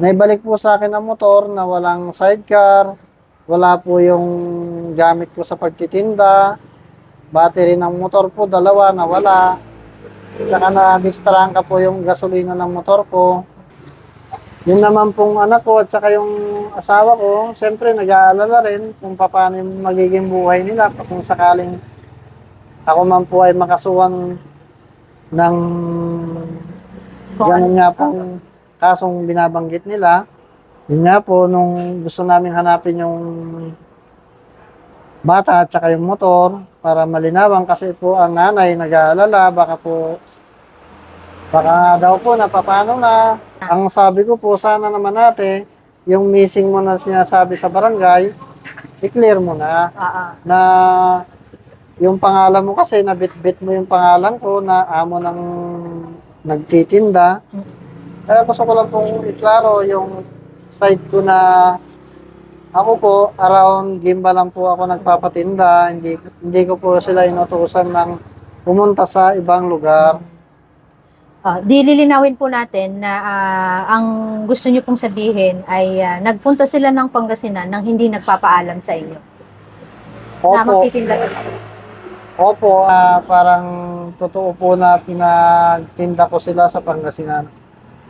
naibalik po sa akin ang motor na walang sidecar, wala po yung gamit ko sa pagtitinda, battery ng motor po, dalawa na wala. Tsaka na-distrangka po yung gasolina ng motor ko. Yun naman pong anak ko at saka yung asawa ko, siyempre nag-aalala rin kung paano yung magiging buhay nila kung sakaling ako man po ay makasuhan ng ganun nga pong kasong binabanggit nila. Yun nga po, nung gusto namin hanapin yung bata at saka yung motor para malinawan kasi po ang nanay nag-aalala baka po baka daw po napapano na ang sabi ko po sana naman natin yung missing mo na sinasabi sa barangay i-clear mo na ah. na yung pangalan mo kasi nabitbit mo yung pangalan ko na amo ng nagtitinda kaya gusto ko lang pong iklaro yung side ko na ako po, around Gimba lang po ako nagpapatinda. Hindi, hindi ko po sila inutusan ng pumunta sa ibang lugar. Ah, di lilinawin po natin na ah, ang gusto niyo pong sabihin ay ah, nagpunta sila ng Pangasinan nang hindi nagpapaalam sa inyo. Na Opo, magtitinda sila. opo ah, parang totoo po na pinagtinda ko sila sa Pangasinan.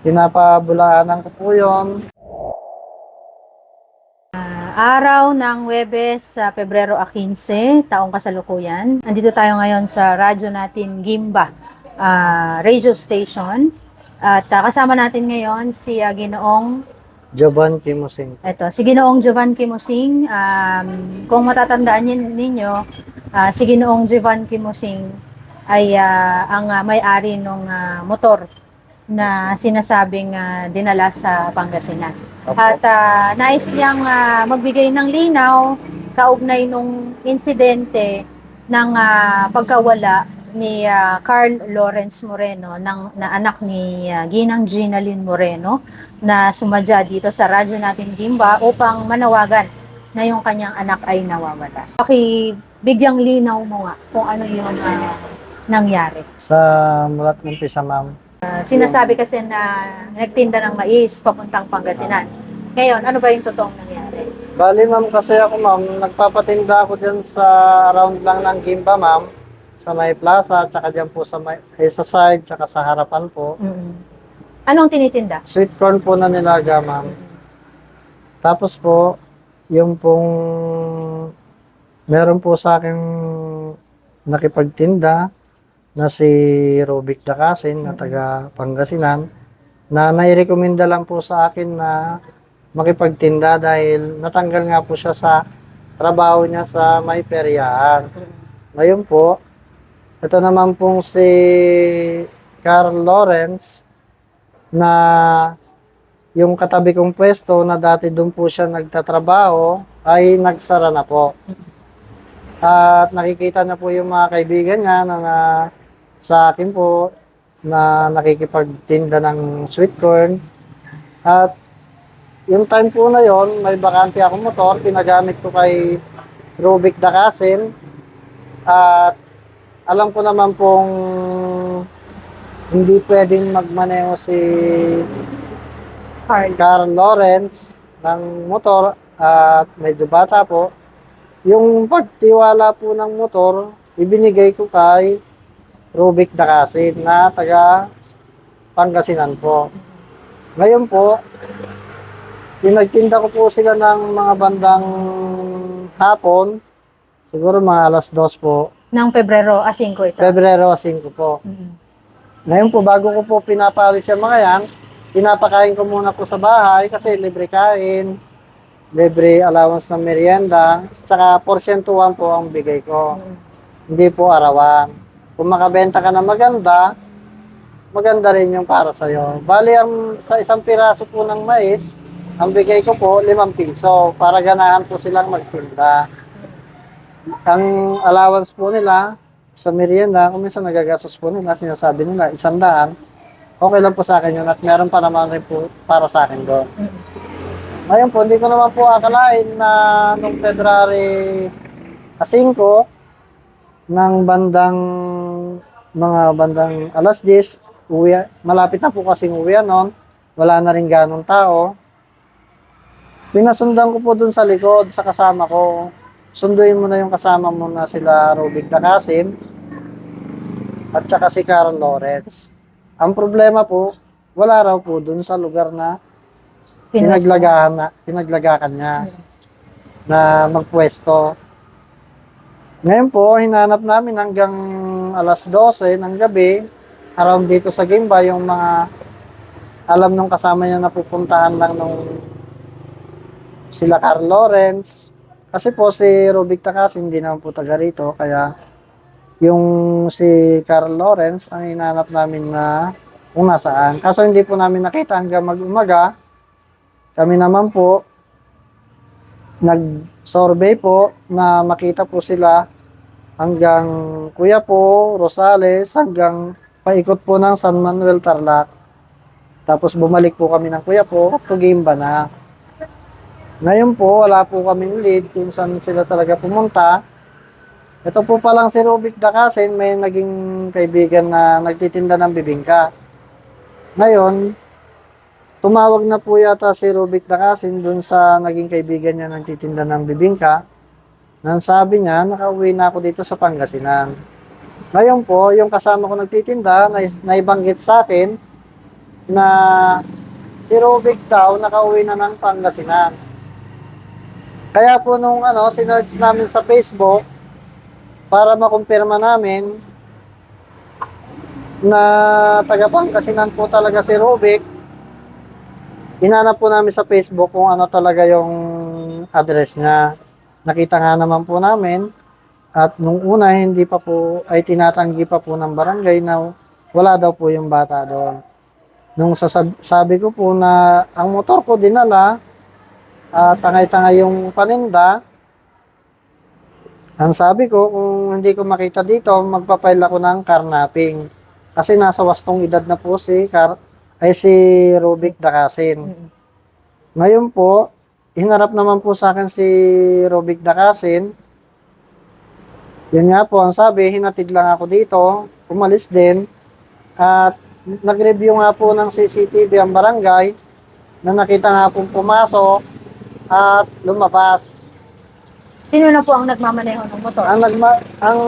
Pinapabulaanan ko po yun. Ah, araw ng Webes sa Pebrero 15, taong kasalukuyan. Andito tayo ngayon sa radyo natin Gimba ah, radio station. At ah, kasama natin ngayon si ah, Ginoong Jovan Kimusing. Ito, si Ginoong Jovan Kimosing, um, kung matatandaan nin- ninyo, ah, si Ginoong Jovan Kimosing ay ah, ang ah, may-ari ng motor na sinasabing ah, dinala sa Pangasinan. Opo. At ah, nais niyang ah, magbigay ng linaw kaugnay nung insidente ng ah, pagkawala ni ah, Carl Lawrence Moreno ng na anak ni ah, Ginang Ginalyn Moreno na sumadya dito sa radyo natin Gimba upang manawagan na yung kanyang anak ay nawawala. Paki bigyang linaw mo nga kung ano yung ah, nangyari. Sa mulat ng umpisa, ma'am. Ah, sinasabi kasi na nagtinda ng mais papuntang Pangasinan. Ngayon, ano ba yung totoong nangyari? Bali, ma'am, kasi ako, ma'am, nagpapatinda ako dyan sa around lang ng Gimba, ma'am. Sa may plaza, tsaka dyan po sa, may, eh, sa side, tsaka sa harapan po. Mm. Anong tinitinda? Sweet corn po na nilaga, ma'am. Tapos po, yung pong meron po sa akin nakipagtinda na si Robic Dakasin na taga Pangasinan na nairekomenda lang po sa akin na makipagtinda dahil natanggal nga po siya sa trabaho niya sa may peryahan. Ngayon po, ito naman pong si Carl Lawrence na yung katabi kong pwesto na dati doon po siya nagtatrabaho ay nagsara na po. At nakikita na po yung mga kaibigan niya na, na sa akin po na nakikipagtinda ng sweet corn. At yung time po na yon may bakante akong motor, pinagamit ko kay Rubik Dakasin. At alam ko naman pong hindi pwedeng magmaneho si Carl. Carl Lawrence ng motor at medyo bata po. Yung pagtiwala po ng motor, ibinigay ko kay Rubik Dakasin na taga Pangasinan po. Ngayon po, pinagtinda ko po sila ng mga bandang hapon, siguro mga alas dos po, Ng Pebrero a 5 ito. Pebrero 5 po. Mm. Ngayon po, bago ko po pinapalis yung mga yan, pinapakain ko muna po sa bahay kasi libre kain, libre allowance ng merienda, tsaka porsyentuhan po ang bigay ko. Hindi po arawan. Kung makabenta ka na maganda, maganda rin yung para sa'yo. Bali, ang, sa isang piraso po ng mais, ang bigay ko po, limang piso para ganahan po silang magtinda. Ang allowance po nila sa merienda, kung minsan nagagastos po nila, sinasabi nila, isang daan, okay lang po sa akin yun at meron pa naman rin po para sa akin doon. Ngayon po, hindi ko naman po akalain na nung February 5, ng bandang mga bandang alas 10, uwi, malapit na po kasing uwi noon, wala na rin ganong tao. Pinasundan ko po dun sa likod, sa kasama ko. Sunduin mo na yung kasama mo na sila Rubik Dakasin at saka si Karen Lawrence. Ang problema po, wala raw po dun sa lugar na pinaglagahan na, pinaglagakan niya na magpwesto. Ngayon po, hinanap namin hanggang alas 12 ng gabi, around dito sa Gimba, yung mga alam nung kasama niya na pupuntahan lang nung sila Carl Lawrence. Kasi po si Rubik Takas hindi naman po taga rito, kaya yung si Carl Lawrence ang hinanap namin na kung nasaan. Kaso hindi po namin nakita hanggang mag-umaga. Kami naman po, nag-survey po na makita po sila hanggang Kuya po, Rosales, hanggang paikot po ng San Manuel Tarlac. Tapos bumalik po kami ng Kuya po, to Gimba na. Ngayon po, wala po kaming lead kung saan sila talaga pumunta. Ito po palang si Rubik Dakasin, may naging kaibigan na nagtitinda ng bibingka. Ngayon, tumawag na po yata si Rubik Dakasin dun sa naging kaibigan niya nagtitinda ng bibingka. Nang sabi niya, nakauwi na ako dito sa Pangasinan. Ngayon po, yung kasama ko nagtitinda, nais- naibanggit sa akin na si Rubik daw nakauwi na ng Pangasinan. Kaya po nung ano, sinerch namin sa Facebook para makumpirma namin na taga Pangasinan po talaga si Rubik. Inanap po namin sa Facebook kung ano talaga yung address niya. Nakita nga naman po namin at nung una hindi pa po ay tinatanggi pa po ng barangay na wala daw po yung bata doon. Nung sasab- sabi ko po na ang motor ko dinala at tangay-tangay yung paninda, ang sabi ko, kung hindi ko makita dito, magpapail ako ng carnapping. Kasi nasa wastong edad na po si Car ay si Rubik Dakasin. Ngayon po, hinarap naman po sa akin si Rubik Dakasin. Yun nga po, ang sabi, hinatid lang ako dito, umalis din, at nag-review nga po ng CCTV ang barangay na nakita nga pong pumasok at lumabas. Sino na po ang nagmamaneho ng motor? Ang nagma ang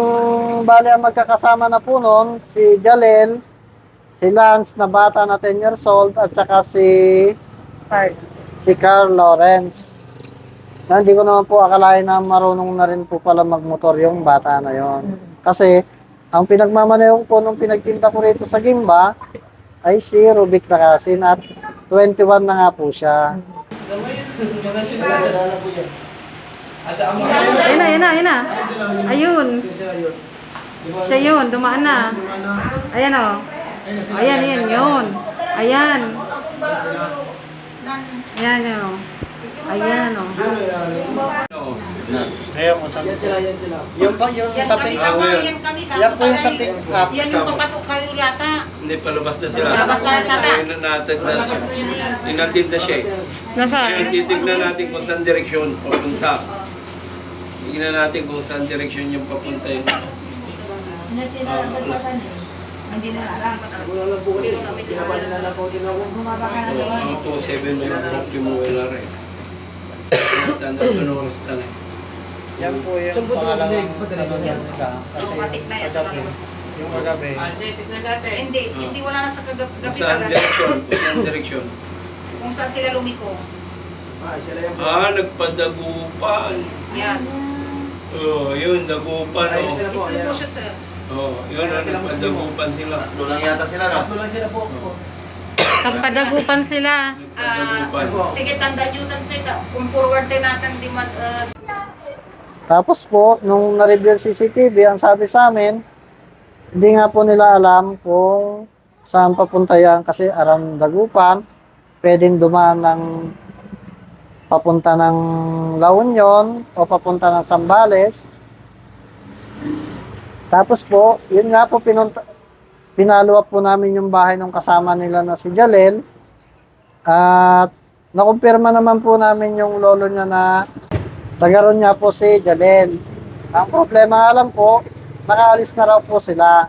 bali ang magkakasama na po noon si Jalel, si Lance na bata na 10 years old at saka si Card. si Carl Lawrence. Na hindi ko naman po akalain na marunong na rin po pala magmotor yung bata na yon. Kasi ang pinagmamaneho ko nung pinagtinda ko rito sa Gimba ay si Rubik Nakasin at 21 na nga po siya. Ayun na, ayun na, ayun na. Ayun. Siya yun, dumaan na. Ayan o. Ayan, ayan, yun. Ayan. Ayan, yun o. Ayan o. Ngayon kung saan sila, yan sila. Yung pa, yung Yan sa kami pick tama, yan kami kami Yan po yung sa pick up. Yan yung papasok kayo yata. Hindi, palabas na sila. Palabas na sila. Ayun na natin na siya. Inatid na siya eh. Nasaan? titignan natin kung saan direksyon papunta. Tignan natin kung saan direksyon yung papunta yun. Hindi na alam. Ang po, 7 may mga mo wala rin. Tanda ko na oras na Yan po yung pangalawang ano niyan ka. Kasi Automatic na yan. kagabi, yung kagabi, Hindi, hindi wala na sa kagabi saan direksyon? Kung saan direksyon? Kung saan sila lumiko. Ah, nagpadagupan. Yan. Oo, oh, yun, dagupan. Oh. Gusto po siya sir. Oo, oh, yun, ah, nagpadagupan sila. Kapadagupan sila. Ah, Nagpadagupan. sige, tanda nyo tan sir. Kung forward din natin, di man, ah, Tapos po, nung na-review CCTV, ang sabi sa amin, hindi nga po nila alam kung saan papunta yan kasi aram dagupan, pwedeng dumaan ng papunta ng La Union o papunta ng Sambales. Tapos po, yun nga po pinunta, pinalo up po namin yung bahay ng kasama nila na si Jalel. At nakumpirma naman po namin yung lolo niya na Tagaroon niya po si Jalel. Ang problema nga lang po, nakaalis na raw po sila.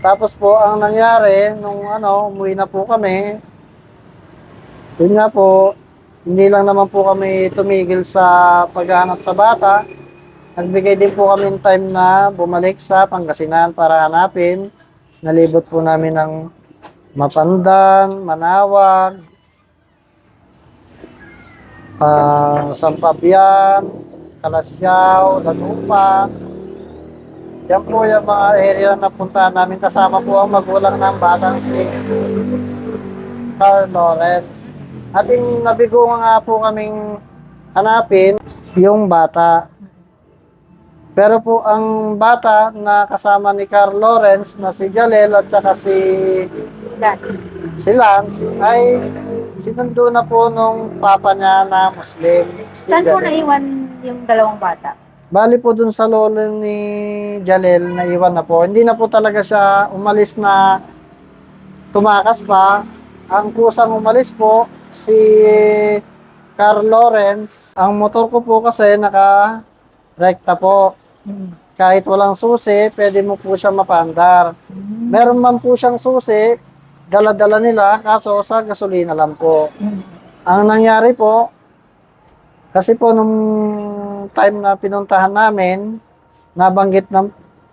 Tapos po, ang nangyari, nung ano, umuwi na po kami, yun nga po, hindi lang naman po kami tumigil sa paghahanap sa bata. Nagbigay din po kami ng time na bumalik sa Pangasinan para hanapin. Nalibot po namin ng Mapandan, Manawag, ah Sampabian, Kalasyaw, Dagupan. Yan po yung mga area na puntahan namin kasama po ang magulang ng batang si Carl Lawrence. Ating nabigo nga po kaming hanapin yung bata. Pero po ang bata na kasama ni Carl Lawrence na si Jalel at saka si Lance. si Lance ay sinundo na po nung papa niya na Muslim. Si Saan po Jalel. naiwan yung dalawang bata? Bali po dun sa lolo ni Jalel na iwan na po. Hindi na po talaga siya umalis na tumakas pa. Ang kusang umalis po si Carl Lawrence. Ang motor ko po kasi naka rekta po. Kahit walang susi, pwede mo po siya mapandar. Meron man po siyang susi, dala-dala nila, kaso sa gasolina lang po. Ang nangyari po, kasi po nung time na pinuntahan namin, nabanggit na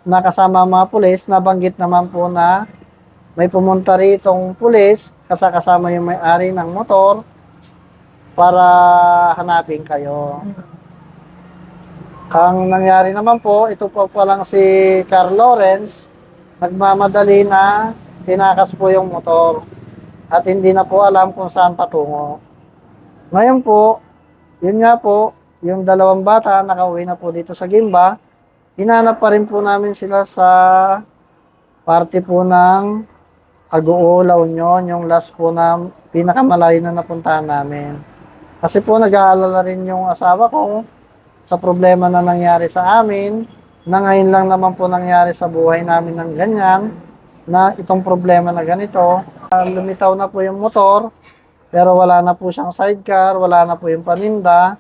nakasama ang mga pulis, nabanggit naman po na may pumunta ritong pulis, kasakasama yung may-ari ng motor para hanapin kayo. Ang nangyari naman po, ito po pa lang si Carl Lawrence, nagmamadali na tinakas po yung motor at hindi na po alam kung saan patungo. Ngayon po, yun nga po, yung dalawang bata nakauwi na po dito sa Gimba, hinanap pa rin po namin sila sa parte po ng Agoo, La Union, yung last po na pinakamalayo na napuntahan namin. Kasi po nag-aalala rin yung asawa ko sa problema na nangyari sa amin, na ngayon lang naman po nangyari sa buhay namin ng ganyan, na itong problema na ganito. Ah, lumitaw na po yung motor, pero wala na po siyang sidecar, wala na po yung paninda,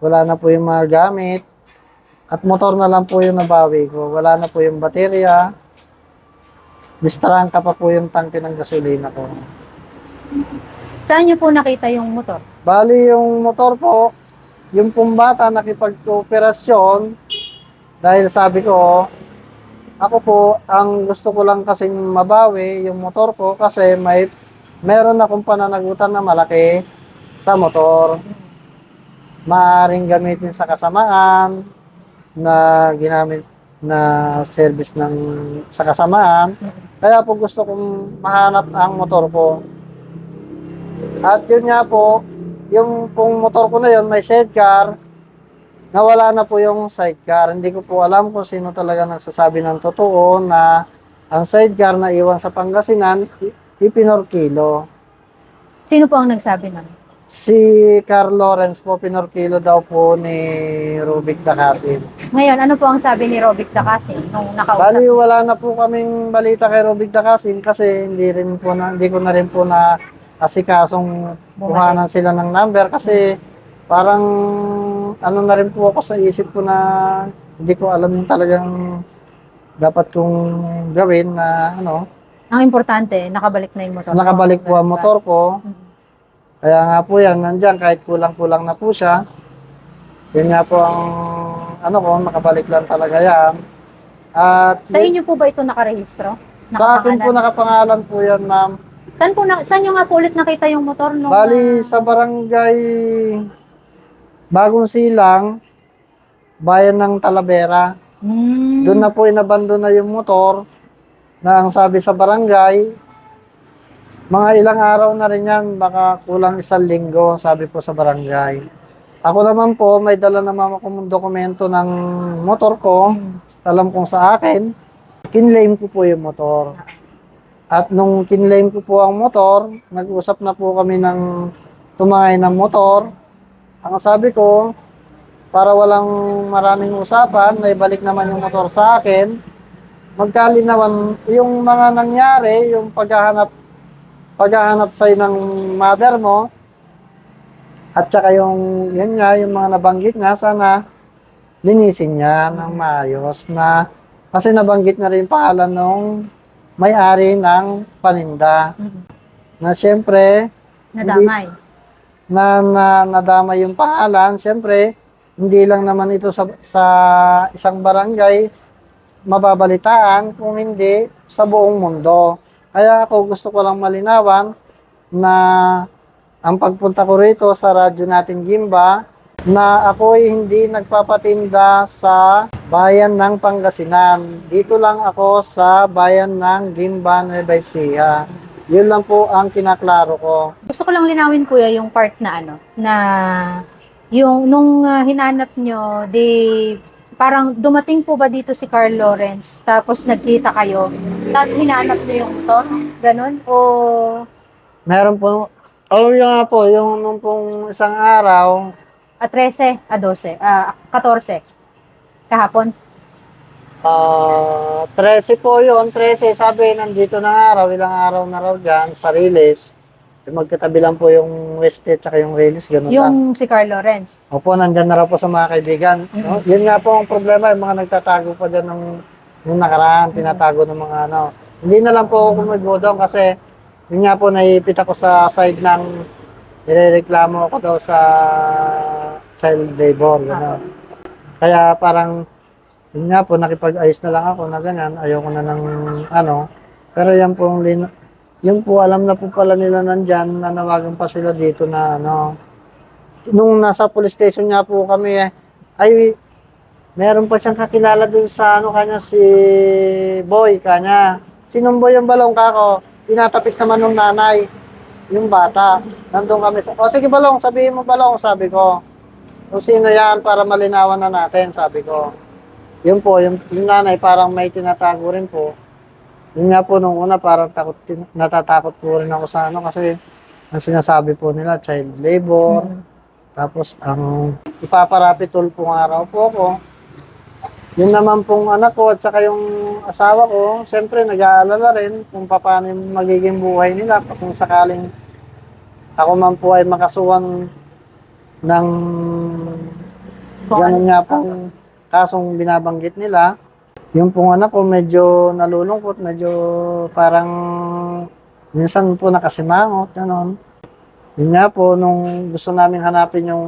wala na po yung mga gamit, at motor na lang po yung nabawi ko. Wala na po yung baterya, distrangka pa po yung tangke ng gasolina ko. Saan niyo po nakita yung motor? Bali yung motor po, yung pong bata nakipag-operasyon, dahil sabi ko, ako po, ang gusto ko lang kasing mabawi yung motor ko kasi may meron akong pananagutan na malaki sa motor. Maaring gamitin sa kasamaan na ginamit na service ng sa kasamaan. Kaya po gusto kong mahanap ang motor ko. At yun nga po, yung pong motor ko na yun, may sidecar, nawala na po yung sidecar. Hindi ko po alam kung sino talaga nagsasabi ng totoo na ang sidecar na iwan sa Pangasinan, ipinorkilo. Sino po ang nagsabi nun? Si Carl Lawrence po, pinorkilo daw po ni Rubik Dakasin. Ngayon, ano po ang sabi ni Robic Dakasin nung nakausap? Bali, wala na po kaming balita kay Rubik Dakasin kasi hindi rin po na, hindi ko na rin po na asikasong kuhanan sila ng number kasi parang ano na rin po ako sa isip ko na hindi ko alam yung talagang dapat kong gawin na ano, Ang importante, nakabalik na yung motor. nakabalik po ang motor ko. Mhm. Kaya nga po yan, nandyan kahit kulang-kulang na po siya. Yun nga po ang ano ko, nakabalik lang talaga yan. At Sa inyo po ba ito nakarehistro? sa akin po nakapangalan po yan, ma'am. Saan po na, saan nyo nga po ulit nakita yung motor nung... Bali ah, sa barangay Bagong Silang, bayan ng Talavera. hmm, Doon na po inabando na yung motor na ang sabi sa barangay, mga ilang araw na rin yan, baka kulang isang linggo, sabi po sa barangay. Ako naman po, may dala naman akong dokumento ng motor ko, alam kong sa akin, kinlaim ko po yung motor. At nung kinlaim ko po ang motor, nag-usap na po kami ng tumangay ng motor. Ang sabi ko, para walang maraming usapan, may balik naman yung motor sa akin. Magkalinawan, yung mga nangyari, yung paghahanap, paghahanap sa'yo ng mother mo, at saka yung, yun nga, yung mga nabanggit nga, sana linisin niya ng maayos na, kasi nabanggit na rin pangalan nung may-ari ng paninda. Mhm. Na siyempre, Nadamay. na, na nadama yung pangalan, siyempre, hindi lang naman ito sa, sa isang barangay mababalitaan, kung hindi sa buong mundo. Kaya ako gusto ko lang malinawan na ang pagpunta ko rito sa radyo natin Gimba, na ako ay hindi nagpapatinda sa bayan ng Pangasinan. Dito lang ako sa bayan ng Gimba, Nueva Ecija. Yun lang po ang kinaklaro ko. Gusto ko lang linawin kuya yung part na ano, na yung nung ah, hinanap nyo, di parang dumating po ba dito si Carl Lawrence, tapos nagkita kayo, tapos hinanap nyo yung motor, ganun? O Meron po, oh yun nga po, yung nung pong isang araw, a 13, a 12, ah 14, kahapon? ah 13 po yun, 13, sabi nandito na araw, ilang araw na raw dyan, sa release. Magkatabi lang po yung Wested tsaka yung release, ganun lang. Yung si Carl Lawrence. Opo, nandyan na raw po sa mga kaibigan. No? Yun nga po ang problema, yung mga nagtatago pa dyan ng, ng nakaraan, tinatago ng mga ano. Hindi na lang po ako kumibo doon kasi yun nga po, naipit ako sa side ng nirereklamo ako daw sa child labor. Gano'n. Kaya parang, yun nga po, nakipag-ayos na lang ako na ganyan. Ayoko na ng ano. Pero yan po, yung lin- yun po, alam na po pala nila nandyan, nanawagan pa sila dito na ano, nung nasa police station nga po kami, eh, ay, meron pa siyang kakilala dun sa ano kanya, si Boy kanya. Sinong Boy yung balong kako? Tinatapik naman ng nanay, yung bata. Nandun kami sa, o sige balong, sabihin mo balong, sabi ko. Kung sino yan para malinawan na natin, sabi ko. Yun po, yung, yung nanay parang may tinatago rin po. Yun nga po nung una parang takot, natatakot po rin ako sa ano kasi ang sinasabi po nila child labor, tapos ang ipaparapitol pong araw po ako. Yun naman pong anak ko at saka yung asawa ko, siyempre nag-aalala rin kung paano yung magiging buhay nila kung sakaling ako man po ay makasuhan ng ganun nga pong kasong binabanggit nila. Yung pong anak ko medyo nalulungkot, medyo parang minsan po nakasimangot, gano'n. Yun nga po, nung gusto namin hanapin yung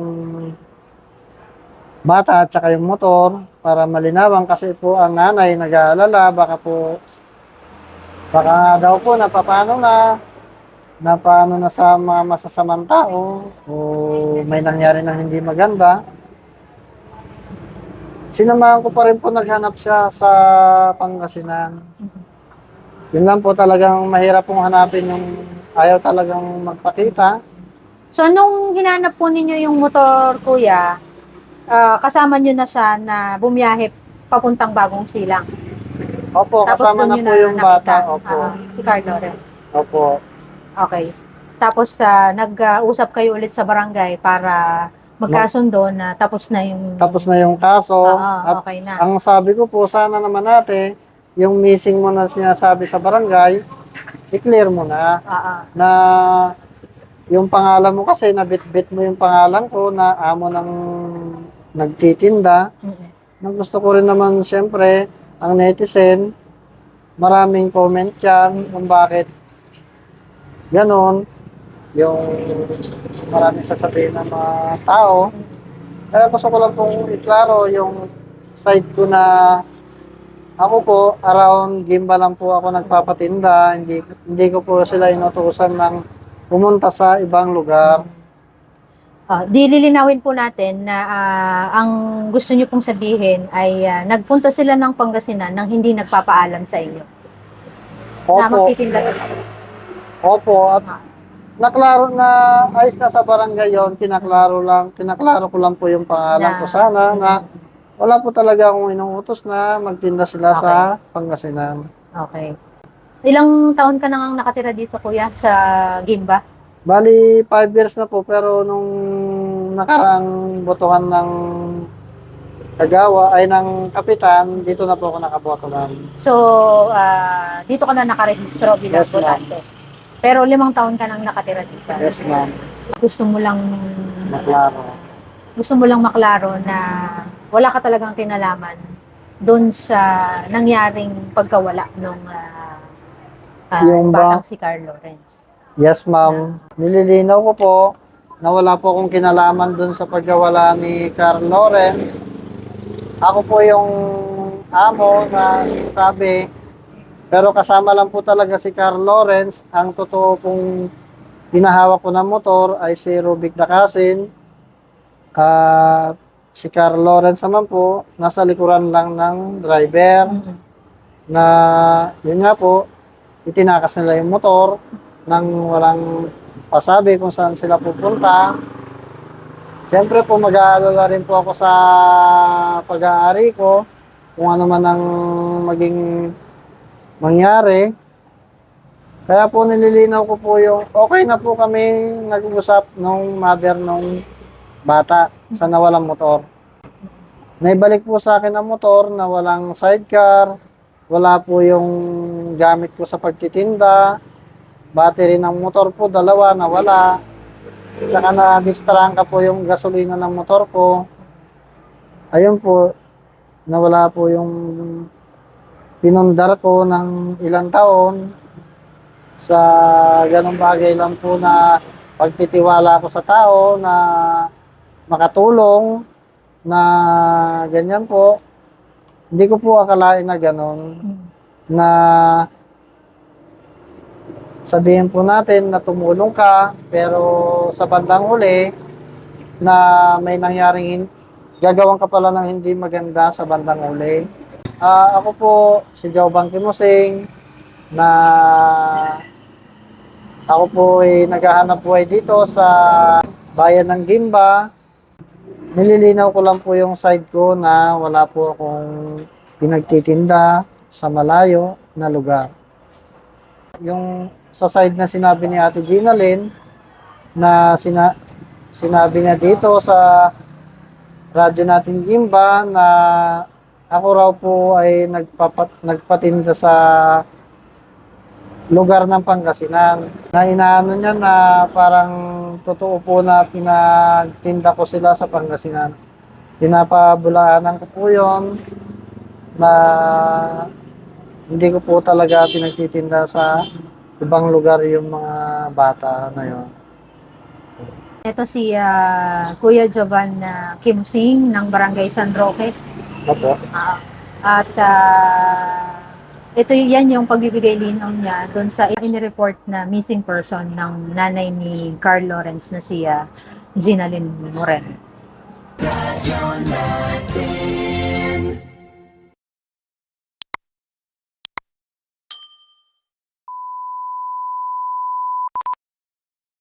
bata at saka yung motor para malinawan kasi po ang nanay nag-aalala, baka po, baka daw po napapano na, napaano na sa mga masasamang tao o may nangyari na hindi maganda. Sinamahan ko pa rin po naghanap siya sa Pangasinan. Yun lang po talagang mahirap pong hanapin yung ayaw talagang magpakita. So, nung hinanap po ninyo yung motor, kuya, ah, kasama nyo na siya na bumiyahe papuntang bagong silang. Opo, kasama na po nyo yung bata. Opo. ah, si Carl Lawrence. Opo. Okay. Tapos, ah, nag-usap kayo ulit sa barangay para magkasundo na tapos na yung... Tapos na yung kaso. Oo, at okay na. ang sabi ko po, sana naman natin, yung missing mo na sinasabi sa barangay, i-clear mo na. Oo. Na yung pangalan mo kasi, nabit-bit mo yung pangalan ko na amo ng nagtitinda. Mm-mm. Na gusto ko rin naman, siyempre, ang netizen, maraming comment yan kung bakit ganon. Yung maraming sasabihin ng mga tao. Kaya gusto ko lang pong iklaro yung side ko na ako po, around Gimba lang po ako nagpapatinda. Hindi, hindi ko po sila inutusan ng pumunta sa ibang lugar. Ah, di lilinawin po natin na ah, ang gusto nyo pong sabihin ay ah, nagpunta sila ng Pangasinan nang hindi nagpapaalam sa inyo na Opo, magtitinda sila. opo. At naklaro na ayos na sa barangay yon kinaklaro lang, kinaklaro ko lang po yung pangalan Na- ko sana na wala po talaga akong inuutos na magtinda sila sa Pangasinan. Okay. Ilang taon ka nang nakatira dito, kuya, sa Gimba? Bali, five years na po, pero nung nakaraang botohan ng kagawa, ay ng kapitan, dito na po ako nakabotohan. So, ah, dito ka na nakarehistro bilang Yes, ma'am. botante. Pero limang taon ka nang nakatira dito. Yes, ma'am. Gusto mo lang Maklaro. gusto mo lang maklaro na wala ka talagang kinalaman doon sa nangyaring pagkawala nung ah, Yung ba- batang si Carl Lawrence. Yes, ma'am. Nililinaw ko po na wala po akong kinalaman dun sa pagkawala ni Carl Lawrence. Ako po yung amo na sabi, pero kasama lang po talaga si Carl Lawrence. Ang totoo pong pinahawak ko ng motor ay si Rubik Dakasin. At si Carl Lawrence naman po, nasa likuran lang ng driver na yun nga po, itinakas nila yung motor nang walang pasabi kung saan sila pupunta. Siyempre po mag-aalala rin po ako sa pag-aari ko kung ano man ang maging mangyari. Kaya po nililinaw ko po yung okay na po kami nag-usap nung mother nung bata sa nawalang motor. Naibalik po sa akin ang motor na walang sidecar, wala po yung gamit ko sa pagtitinda, battery ng motor po, dalawa, nawala. Tsaka na-distrangka po yung gasolina ng motor ko. Ayun po, nawala po yung pinundar ko ng ilang taon. Sa ganong bagay lang po na pagtitiwala ko sa tao na makatulong na ganyan po. Hindi ko po akalain na ganon na sabihin po natin na tumulong ka, pero sa bandang huli, na may nangyaring gagawan ka pala ng hindi maganda sa bandang huli. Ah, ako po, si Jobang Kimusing, na ako po ay naghahanap buhay dito sa bayan ng Gimba. Nililinaw ko lang po yung side ko na wala po akong pinagtitinda sa malayo na lugar yung sa side na sinabi ni Ate Gina Lynn na sina, sinabi niya dito sa radyo natin Gimba na ako raw po ay nagpapat, nagpatinda sa lugar ng Pangasinan. Na inaano niya na parang totoo po na pinagtinda ko sila sa Pangasinan. Pinapabulaanan ko po yun na hindi ko po talaga pinagtitinda sa ibang lugar yung mga bata na yun. Ito si ah, Kuya Jovan ah, Kim Sing ng Barangay San Roque. Opo. Ah, at ah, ito y- yan yung pagbibigay linaw niya doon sa in-report na missing person ng nanay ni Carl Lawrence na si ah, Gina Lynn Moreno.